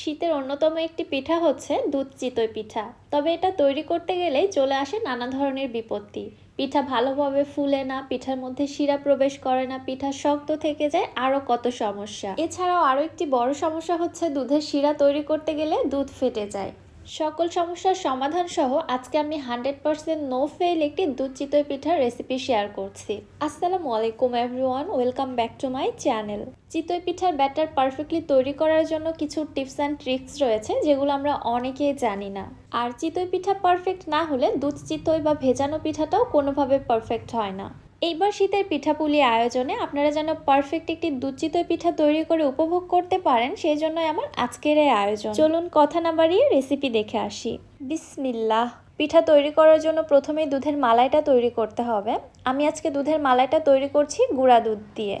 শীতের অন্যতম একটি পিঠা হচ্ছে দুধ চিতই পিঠা। তবে এটা তৈরি করতে গেলে চলে আসে নানা ধরনের বিপত্তি। পিঠা ভালোভাবে ফুলে না, পিঠার মধ্যে শিরা প্রবেশ করে না, পিঠা শক্ত থেকে যায় আরও কত সমস্যা। এছাড়াও আরও একটি বড় সমস্যা হচ্ছে দুধের শিরা তৈরি করতে গেলে দুধ ফেটে যায়। সকল সমস্যার সমাধান সহ আজকে আমি হান্ড্রেড পার্সেন্ট নো ফেল একটি দুধ চিতই পিঠার রেসিপি শেয়ার করছি। আসসালামু আলাইকুম everyone welcome back to my channel চিতই পিঠার ব্যাটার পারফেক্টলি তৈরি করার জন্য কিছু টিপস অ্যান্ড ট্রিক্স রয়েছে, যেগুলো আমরা অনেকেই জানি না। আর চিতই পিঠা পারফেক্ট না হলে দুধ চিতই বা ভেজানো পিঠাটাও কোনোভাবে পারফেক্ট হয় না। এইবার শীতের পিঠাপুলি আয়োজনে আপনারা যেন পারফেক্ট একটি দুধ চিতই পিঠা তৈরি করে উপভোগ করতে পারেন, সেই জন্যই আমার আজকের এই আয়োজন। চলুন কথা না বাড়িয়ে রেসিপি দেখে আসি। বিসমিল্লাহ। পিঠা তৈরি করার জন্য প্রথমেই দুধের মালাইটা তৈরি করতে হবে। আমি আজকে দুধের মালাইটা তৈরি করছি গুঁড়া দুধ দিয়ে।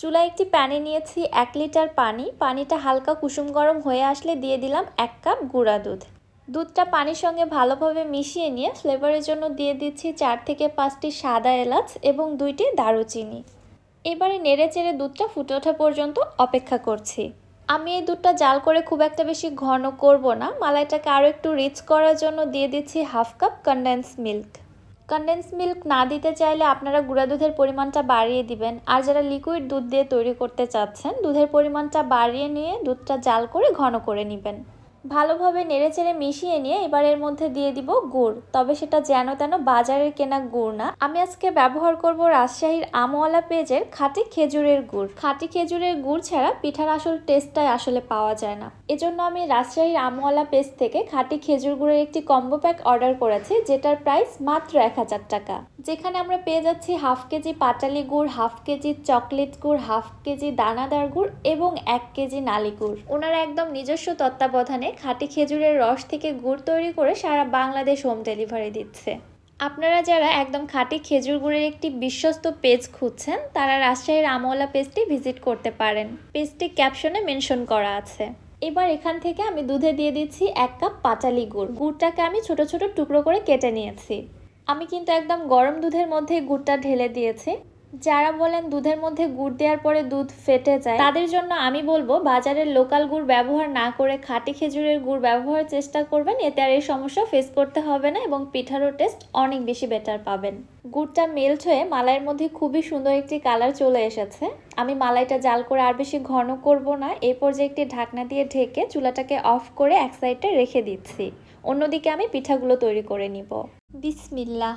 চুলায় একটি প্যানে নিয়েছি এক লিটার পানি। পানিটা হালকা কুসুম গরম হয়ে আসলে দিয়ে দিলাম এক কাপ গুঁড়া দুধ। দুধটা পানির সঙ্গে ভালোভাবে মিশিয়ে নিয়ে ফ্লেভারের জন্য দিয়ে দিচ্ছি চার থেকে পাঁচটি সাদা এলাচ এবং দুইটি দারুচিনি। এবারে নেড়ে চেড়ে দুধটা ফুটে ওঠা পর্যন্ত অপেক্ষা করছি। আমি এই দুধটা জাল করে খুব একটা বেশি ঘন করব না। মালাইটাকে আরও একটু রিচ করার জন্য দিয়ে দিচ্ছি half cup condense milk condense milk না দিতে চাইলে আপনারা গুঁড়া দুধের পরিমাণটা বাড়িয়ে দিবেন। আর যারা লিকুইড দুধ দিয়ে তৈরি করতে চাচ্ছেন, দুধের পরিমাণটা বাড়িয়ে নিয়ে দুধটা জাল করে ঘন করে নেবেন। ভালোভাবে নেড়েচেড়ে মিশিয়ে নিয়ে এবার এর মধ্যে দিয়ে দিব গুড়। তবে সেটা যেন তেন বাজারের কেনা গুড় না। আমি আজকে ব্যবহার করব রাজশাহীর আমওয়ালা পেজের খাঁটি খেজুরের গুড়। খাঁটি খেজুরের গুড় ছাড়া পিঠার আসল টেস্টটাই আসলে পাওয়া যায় না। এজন্য আমি রাজশাহীর আমওয়ালা পেজ থেকে খাঁটি খেজুর গুড়ের একটি কম্বো প্যাক অর্ডার করেছি, যেটার প্রাইস মাত্র এক হাজার টাকা। যেখানে আমরা পেয়ে যাচ্ছি হাফ কেজি পাটালি গুড়, হাফ কেজি চকলেট গুড়, হাফ কেজি দানাদার গুড় এবং এক কেজি নালি গুড়। ওনারা একদম নিজস্ব তত্ত্বাবধানে খাঁটি খেজুরের রস থেকে গুড় তৈরি করে সারা বাংলাদেশ হোম ডেলিভারি দিচ্ছে। আপনারা যারা একদম খাঁটি খেজুর গুড়ের একটি বিশ্বস্ত পেজ খুঁজছেন, তারা রাজশাহীর আমওয়ালা পেজটি ভিজিট করতে পারেন। পেজটি ক্যাপশনে মেনশন করা আছে। এবার এখান থেকে আমি দুধে দিয়ে দিচ্ছি এক কাপ পাটালি গুড়। গুড়টাকে আমি ছোট ছোট টুকরো করে কেটে নিয়েছি। আমি কিন্তু একদম গরম দুধের মধ্যে গুড়টা ঢেলে দিয়েছি। যারা বলেন দুধের মধ্যে গুড় দেওয়ার পরে দুধ ফেটে যায়, তাদের জন্য আমি বলব বাজারের লোকাল গুড় ব্যবহার না করে খাঁটি খেজুরের গুড় ব্যবহারের চেষ্টা করবেন, এতে আর এই সমস্যা ফেস করতে হবে না এবং পিঠারও টেস্ট অনেক বেশি বেটার পাবেন। গুড়টা মেল্ট হয়ে মালাইয়ের মধ্যে খুবই সুন্দর একটি কালার চলে এসেছে। আমি মালাইটা জাল করে আর বেশি ঘন করব না এই পর্যায়ে একটি ঢাকনা দিয়ে ঢেকে চুলাটাকে অফ করে এক সাইডে রেখে দিচ্ছি। অন্যদিকে আমি পিঠাগুলো তৈরি করে নিব। বিসমিল্লাহ।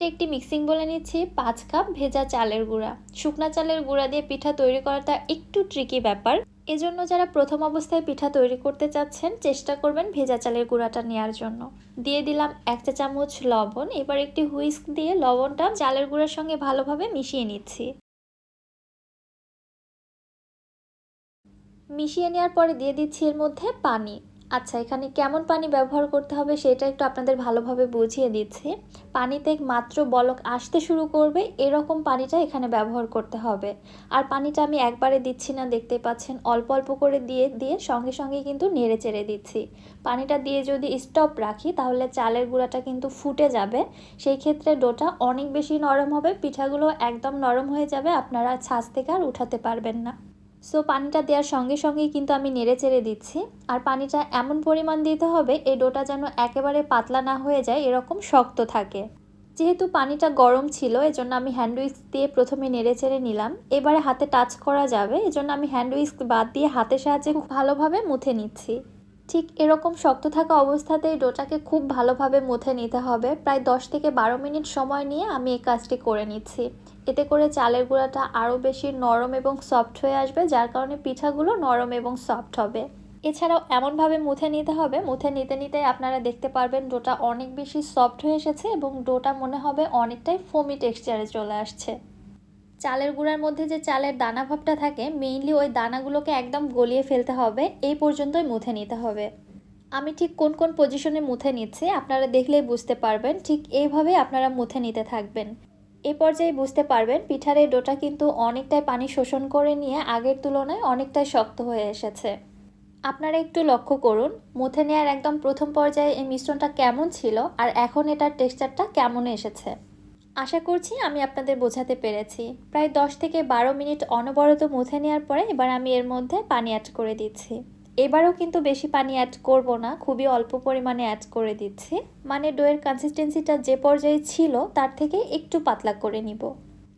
একটি মিক্সিং বলে নিচ্ছি, পাঁচ কাপ ভেজা চালের গুঁড়া। শুকনা চালের গুঁড়া দিয়ে পিঠা তৈরি করাটা একটু ট্রিকি ব্যাপার। এজন্য যারা প্রথম অবস্থায় পিঠা তৈরি করতে চাচ্ছেন, চেষ্টা করবেন ভেজা চালের গুঁড়াটা নেওয়ার জন্য। দিয়ে দিলাম এক চা চামচ লবণ, এবার একটি হুইস্ক দিয়ে লবণটা চালের গুঁড়ার সঙ্গে ভালোভাবে মিশিয়ে নিচ্ছি। মিশিয়ে নেওয়ার পরে দিয়ে দিচ্ছি এর মধ্যে পানি। আচ্ছা এখানে কেমন পানি ব্যবহার করতে হবে সেটা একটু আপনাদের ভালোভাবে বুঝিয়ে দিচ্ছি। পানিতে মাত্র বলক আসতে শুরু করবে, এরকম পানিটা এখানে ব্যবহার করতে হবে। আর পানিটা আমি একবারে দিচ্ছি না দেখতে পাচ্ছেন, অল্প অল্প করে দিয়ে দিয়ে সঙ্গে সঙ্গে কিন্তু নেড়ে চেড়ে দিচ্ছি। পানিটা দিয়ে যদি স্টপ রাখি, তাহলে চালের গুঁড়াটা কিন্তু ফুটে যাবে। সেই ক্ষেত্রে ডোটা অনেক বেশি নরম হবে, পিঠাগুলো একদম নরম হয়ে যাবে, আপনারা ছাঁচ থেকে আর উঠাতে পারবেন না। সো পানিটা দেওয়ার সঙ্গে সঙ্গেই কিন্তু আমি নেড়ে চেড়ে দিচ্ছি। আর পানিটা এমন পরিমাণ দিতে হবে, এই ডোটা যেন একেবারে পাতলা না হয়ে যায়, এরকম শক্ত থাকে। যেহেতু পানিটা গরম ছিল, এজন্য আমি হ্যান্ড উইস্ক দিয়ে প্রথমে নেড়ে চেড়ে নিলাম। এবারে হাতে টাচ করা যাবে, এজন্য আমি হ্যান্ড উইস্ক বাদ দিয়ে হাতের সাহায্যে খুব ভালোভাবে মুথে নিচ্ছি। ঠিক এরকম শক্ত থাকা অবস্থাতেই ডোটাকে খুব ভালোভাবে মুথে নিতে হবে। প্রায় দশ থেকে বারো মিনিট সময় নিয়ে আমি এই কাজটি করে নিচ্ছি। এতে করে চালের গুঁড়াটা আরও বেশি নরম এবং সফট হয়ে আসবে, যার কারণে পিঠাগুলো নরম এবং সফট হবে। এছাড়াও এমনভাবে মুথে নিতে হবে, মুথে নিতে নিতে আপনারা দেখতে পারবেন ডোটা অনেক বেশি সফট হয়ে এসেছে এবং ডোটা মনে হবে অনেকটাই ফোমি টেক্সচারে চলে আসছে। চালের গুঁড়ার মধ্যে যে চালের দানা ভাবটা থাকে মেইনলি ওই দানাগুলোকে একদম গলিয়ে ফেলতে হবে। এই পর্যন্তই মুথে নিতে হবে। আমি ঠিক কোন কোন পজিশনে মুথে নিচ্ছি, আপনারা দেখলেই বুঝতে পারবেন। ঠিক এইভাবে আপনারা মুথে নিতে থাকবেন। এ পর্যায়ে বুঝতে পারবেন, পিঠার এই ডোটা কিন্তু অনেকটাই পানি শোষণ করে নিয়ে আগের তুলনায় অনেকটাই শক্ত হয়ে এসেছে। আপনারা একটু লক্ষ্য করুন, মুথে নেওয়ার একদম প্রথম পর্যায়ে এই মিশ্রণটা কেমন ছিল আর এখন এটার টেক্সচারটা কেমন এসেছে। আশা করছি আমি আপনাদের বোঝাতে পেরেছি। প্রায় দশ থেকে বারো মিনিট অনবরত মুছে নেওয়ার পরে এবার আমি এর মধ্যে পানি অ্যাড করে দিচ্ছি। এবারও কিন্তু বেশি পানি অ্যাড করব না, খুবই অল্প পরিমাণে অ্যাড করে দিচ্ছি। মানে ডোয়ের কনসিস্টেন্সিটা যে পর্যায়ে ছিল, তার থেকে একটু পাতলা করে নিব।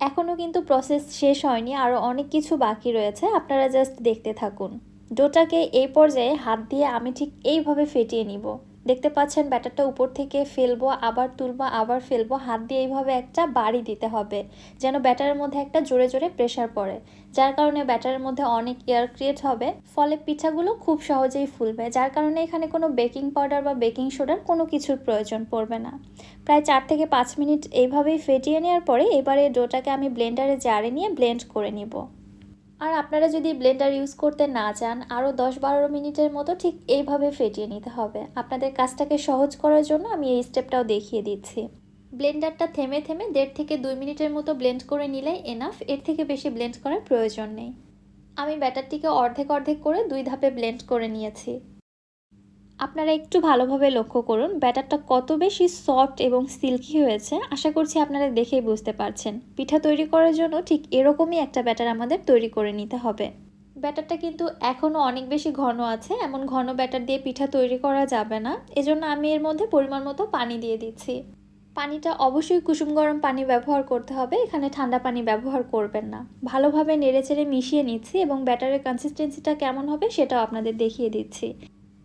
এখনও কিন্তু প্রসেস শেষ হয়নি আরও অনেক কিছু বাকি রয়েছে, আপনারা জাস্ট দেখতে থাকুন। ডোটাকে এই পর্যায়ে হাত দিয়ে আমি ঠিক এইভাবে ফেটিয়ে নিব। দেখতে পাচ্ছেন ব্যাটারটা উপর থেকে ফেলব, আবার তুলবো, আবার ফেলব। হাত দিয়ে এইভাবে একটা বাড়ি দিতে হবে, যেন ব্যাটারের মধ্যে একটা জোরে জোরে প্রেশার পড়ে। যার কারণে ব্যাটারের মধ্যে অনেক এয়ার ক্রিয়েট হবে, ফলে পিঠাগুলো খুব সহজেই ফুলবে, যার কারণে এখানে কোনো বেকিং পাউডার বা বেকিং সোডার কোনো কিছুর প্রয়োজন পড়বে না। প্রায় চার থেকে পাঁচ মিনিট এইভাবেই ফেটিয়ে নেওয়ার পরে এবারে ডোটাকে আমি ব্লেন্ডারে জারে নিয়ে ব্লেন্ড করে নিব। আর আপনারা যদি ব্লেন্ডার ইউজ করতে না চান আরও দশ বারো মিনিটের মতো ঠিক এইভাবে ফেটিয়ে নিতে হবে। আপনাদের কাজটাকে সহজ করার জন্য আমি এই স্টেপটাও দেখিয়ে দিচ্ছি। ব্লেন্ডারটা থেমে থেমে দেড় থেকে দুই মিনিটের মতো ব্লেন্ড করে নিলে এনাফ, এর থেকে বেশি ব্লেন্ড করার প্রয়োজন নেই। আমি ব্যাটারটিকে অর্ধেক অর্ধেক করে দুই ধাপে ব্লেন্ড করে নিয়েছি। আপনারা একটু ভালোভাবে লক্ষ্য করুন, ব্যাটারটা কত বেশি সফট এবং সিল্কি হয়েছে, আশা করছি আপনারা দেখেই বুঝতে পারছেন। পিঠা তৈরি করার জন্য ঠিক এরকমই একটা ব্যাটার আমাদের তৈরি করে নিতে হবে। ব্যাটারটা কিন্তু এখনও অনেক বেশি ঘন আছে, এমন ঘন ব্যাটার দিয়ে পিঠা তৈরি করা যাবে না। এজন্য আমি এর মধ্যে পরিমাণ মতো পানি দিয়ে দিচ্ছি। পানিটা অবশ্যই কুসুম গরম পানি ব্যবহার করতে হবে, এখানে ঠান্ডা পানি ব্যবহার করবেন না। ভালোভাবে নেড়েচেড়ে মিশিয়ে নিচ্ছি এবং ব্যাটারের কনসিস্টেন্সিটা কেমন হবে সেটাও আপনাদের দেখিয়ে দিচ্ছি।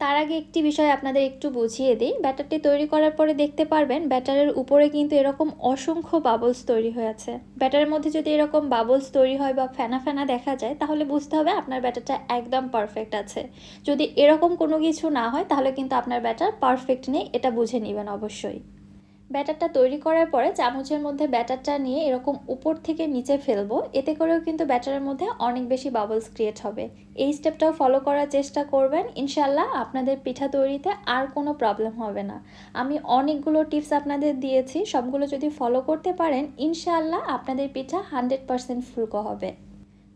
তার আগে একটি বিষয় আপনাদের একটু বুঝিয়ে দিই। ব্যাটারটি তৈরি করার পরে দেখতে পারবেন, ব্যাটারের উপরে কিন্তু এরকম অসংখ্য বাবলস তৈরি হয়েছে ব্যাটারের মধ্যে যদি এরকম বাবলস তৈরি হয় বা ফেনা ফেনা দেখা যায়, তাহলে বুঝতে হবে আপনার ব্যাটারটা একদম পারফেক্ট আছে। যদি এরকম কোনো কিছু না হয়, তাহলে কিন্তু আপনার ব্যাটার পারফেক্ট নেই, এটা বুঝে নেবেন অবশ্যই। ব্যাটারটা তৈরি করার পরে চামচের মধ্যে ব্যাটারটা নিয়ে এরকম উপর থেকে নিচে ফেলব। এতে করেও কিন্তু ব্যাটারের মধ্যে অনেক বেশি বাবলস ক্রিয়েট হবে। এই স্টেপটাও ফলো করার চেষ্টা করবেন। ইনশাল্লাহ আপনাদের পিঠা তৈরিতে আর কোনো প্রবলেম হবে না। আমি অনেকগুলো টিপস আপনাদের দিয়েছি। সবগুলো যদি ফলো করতে পারেন ইনশাল্লাহ আপনাদের পিঠা হান্ড্রেড পারসেন্ট ফুলকো হবে।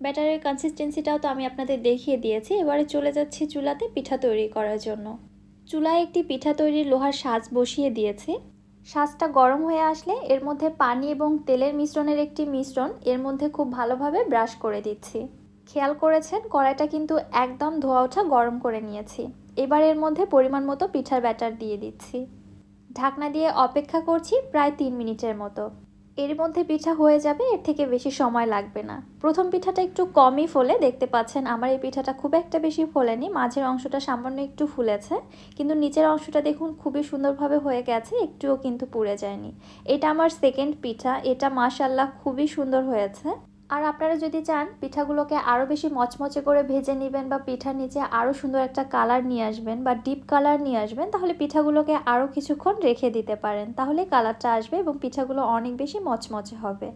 ব্যাটারের কনসিস্টেন্সিটাও তো আমি আপনাদের দেখিয়ে দিয়েছি। এবারে চলে যাচ্ছি চুলাতে পিঠা তৈরি করার জন্য। চুলায় একটি পিঠা তৈরির লোহার সাজ বসিয়ে দিয়েছি। সাজটা গরম হয়ে আসলে এর মধ্যে পানি এবং তেলের মিশ্রণের একটি মিশ্রণ এর মধ্যে খুব ভালোভাবে ব্রাশ করে দিচ্ছি। খেয়াল করেছেন, কড়াইটা কিন্তু একদম ধোয়া ওঠা গরম করে নিয়েছি। এবার এর মধ্যে পরিমাণ মতো পিঠার ব্যাটার দিয়ে দিচ্ছি। ঢাকনা দিয়ে অপেক্ষা করছি প্রায় তিন মিনিটের মতো। এর মধ্যে পিঠা হয়ে যাবে, এর থেকে বেশি সময় লাগবে না। প্রথম পিঠাটা একটু কমই ফোলে, দেখতে পাচ্ছেন আমার এই পিঠাটা খুব একটা বেশি ফোলেনি, মাঝের অংশটা সামান্য একটু ফুলেছে, কিন্তু নিচের অংশটা দেখুন খুবই সুন্দরভাবে হয়ে গেছে, একটুও কিন্তু পুড়ে যায়নি। এটা আমার সেকেন্ড পিঠা, এটা মাশাল্লাহ খুবই সুন্দর হয়েছে। আর আপনারা যদি চান, পিঠাগুলোকে আরও বেশি মচমচে করে ভেজে নেবেন বা পিঠার নিচে আরও সুন্দর একটা কালার নিয়ে আসবেন বা ডিপ কালার নিয়ে আসবেন, তাহলে পিঠাগুলোকে আরও কিছুক্ষণ রেখে দিতে পারেন। তাহলে কালারটা আসবে এবং পিঠাগুলো অনেক বেশি মচমচে হবে।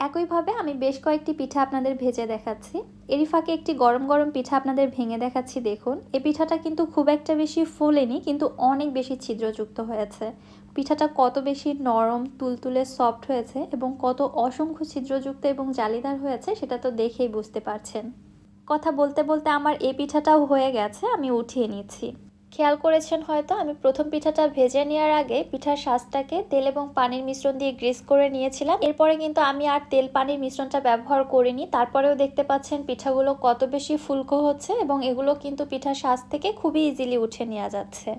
একইভাবে আমি বেশ কয়েকটি পিঠা আপনাদের ভেজে দেখাচ্ছি। এরই ফাঁকে একটি গরম গরম পিঠা আপনাদের ভেঙে দেখাচ্ছি, দেখুন। এই পিঠাটা কিন্তু খুব একটা বেশি ফোলেনি, কিন্তু অনেক বেশি ছিদ্রযুক্ত হয়েছে। পিঠাটা কত বেশি নরম, তুলতুলে, সফট হয়েছে এবং কত অসংখ্য ছিদ্রযুক্ত এবং জালিদার হয়েছে, সেটা তো দেখেই বুঝতে পারছেন। কথা বলতে বলতে আমার এই পিঠাটাও হয়ে গেছে, আমি উঠিয়ে নিচ্ছি। খেয়াল করেছেন হয়তো, আমি প্রথম পিঠাটা ভেজে নেওয়ার আগে পিঠার শাঁসটাকে তেল এবং পানির মিশ্রণ দিয়ে গ্রিস করে নিয়েছিলাম। এরপরে কিন্তু আমি আর তেল, পানির মিশ্রণটা ব্যবহার করিনি। তারপরেও দেখতে পাচ্ছেন পিঠাগুলো কত বেশি ফুলকো হচ্ছে এবং এগুলো কিন্তু পিঠার শাঁস থেকে খুবই ইজিলি উঠে নেওয়া যাচ্ছে।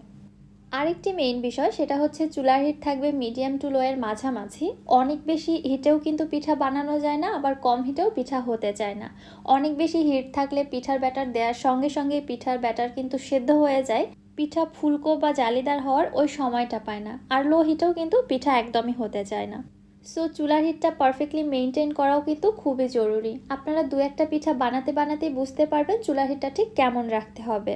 আরেকটি মেইন বিষয়, সেটা হচ্ছে চুলার হিট থাকবে মিডিয়াম টু লোয়ের মাঝামাঝি। অনেক বেশি হিটেও কিন্তু পিঠা বানানো যায় না, আবার কম হিটেও পিঠা হতে চায় না। অনেক বেশি হিট থাকলে পিঠার ব্যাটার দেওয়ার সঙ্গে সঙ্গে পিঠার ব্যাটার কিন্তু সেদ্ধ হয়ে যায়। পিঠা ফুলকো বা জালিদার হওয়ার ওই সময়টা পায় না, আর লো হিটেও কিন্তু পিঠা একদমই হতে চায় না। সো চুলার হিটটা পারফেক্টলি মেনটেন করাও কিন্তু খুবই জরুরি। আপনারা দু একটা পিঠা বানাতে বানাতেই বুঝতে পারবেন চুলার হিটটা ঠিক কেমন রাখতে হবে।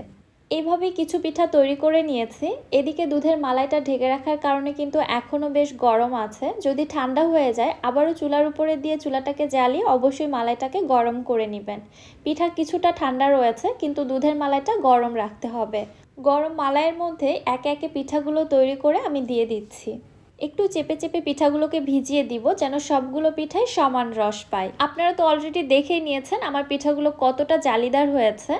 এইভাবে কিছু পিঠা তৈরি করে নিয়েছি। এদিকে দুধের মালাইটা ঢেকে রাখার কারণে কিন্তু এখনও বেশ গরম আছে। যদি ঠান্ডা হয়ে যায়, আবারও চুলার উপরে দিয়ে চুলাটাকে জ্বালিয়ে অবশ্যই মালাইটাকে গরম করে নেবেন। পিঠা কিছুটা ঠান্ডা রয়েছে, কিন্তু দুধের মালাইটা গরম রাখতে হবে। গরম মালাইয়ের মধ্যে একে একে পিঠাগুলো তৈরি করে আমি দিয়ে দিচ্ছি। একটু চেপে চেপে পিঠাগুলোকে ভিজিয়ে দিব যেন সবগুলো পিঠাই সমান রস পায়। আপনারা তো অলরেডি দেখেই নিয়েছেন আমার পিঠাগুলো কতটা জালিদার হয়েছে।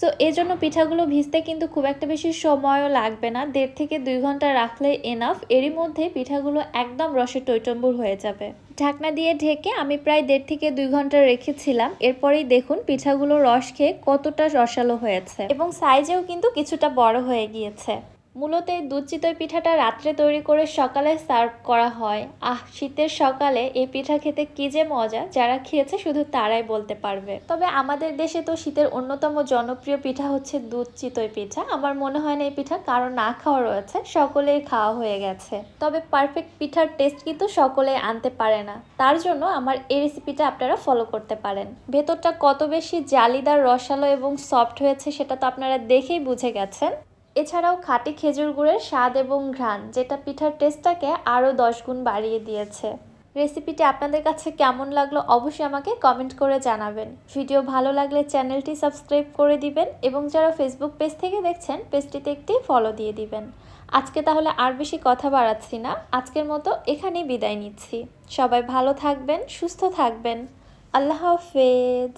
সো এই জন্য পিঠাগুলো ভিজতে কিন্তু খুব একটা বেশি সময়ও লাগবে না। দেড় থেকে দুই ঘণ্টা রাখলে এনাফ এরই মধ্যে পিঠাগুলো একদম রসে টৈটম্বুর হয়ে যাবে। ঢাকনা দিয়ে ঢেকে আমি প্রায় দেড় থেকে দুই ঘণ্টা রেখেছিলাম। এরপরেই দেখুন পিঠাগুলো রস খেয়ে কতটা রসালো হয়েছে। এবং সাইজেও কিন্তু কিছুটা বড় হয়ে গিয়েছে। মূলত এই দুধ চিতই পিঠাটা রাত্রে তৈরি করে সকালে সার্ভ করা হয়। আহ, শীতের সকালে এই পিঠা খেতে কি যে মজা, যারা খেয়েছে শুধু তারাই বলতে পারবে। তবে আমাদের দেশে তো শীতের অন্যতম জনপ্রিয় পিঠা হচ্ছে দুধ চিতই পিঠা। আমার মনে হয় না এই পিঠা কারও না খাওয়া রয়েছে, সকলেই খাওয়া হয়ে গেছে। তবে পারফেক্ট পিঠার টেস্ট কিন্তু সকলে আনতে পারে না। তার জন্য আমার এই রেসিপিটা আপনারা ফলো করতে পারেন। ভেতরটা কত বেশি জালিদার, রসালো এবং সফট হয়েছে সেটা তো আপনারা দেখেই বুঝে গেছেন। এছাড়াও খাঁটি খেজুর গুড়ের স্বাদ এবং ঘ্রাণ, যেটা পিঠার টেস্টটাকে আরও দশ গুণ বাড়িয়ে দিয়েছে। রেসিপিটি আপনাদের কাছে কেমন লাগল অবশ্যই আমাকে কমেন্ট করে জানাবেন। ভিডিও ভালো লাগলে চ্যানেলটি সাবস্ক্রাইব করে দিবেন এবং যারা ফেসবুক পেজ থেকে দেখছেন, পেজটিতে একটি ফলো দিয়ে দিবেন। আজকে তাহলে আর বেশি কথা বাড়াচ্ছি না। আজকের মতো এখানেই বিদায় নিচ্ছি। সবাই ভালো থাকবেন, সুস্থ থাকবেন। আল্লাহ হাফেজ।